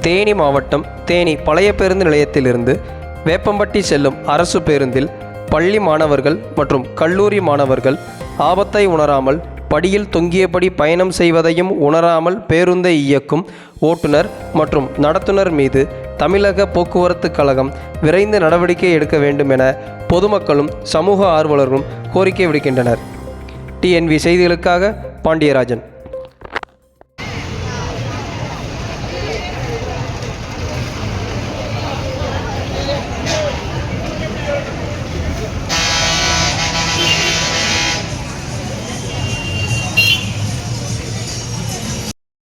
தேனி மாவட்டம் தேனி பழைய பேருந்து நிலையத்திலிருந்து வேப்பம்பட்டி செல்லும் அரசு பேருந்தில் பள்ளி மாணவர்கள் மற்றும் கல்லூரி மாணவர்கள் ஆபத்தை உணராமல் படியில் தொங்கியபடி பயணம் செய்வதையும் உணராமல் பேருந்தை இயக்கும் ஓட்டுநர் மற்றும் நடத்துனர் மீது தமிழக போக்குவரத்து கழகம் விரைந்து நடவடிக்கை எடுக்க வேண்டும் என பொதுமக்களும் சமூக ஆர்வலர்களும் கோரிக்கை விடுக்கின்றனர். டிஎன்வி செய்திகளுக்காக பாண்டியராஜன்.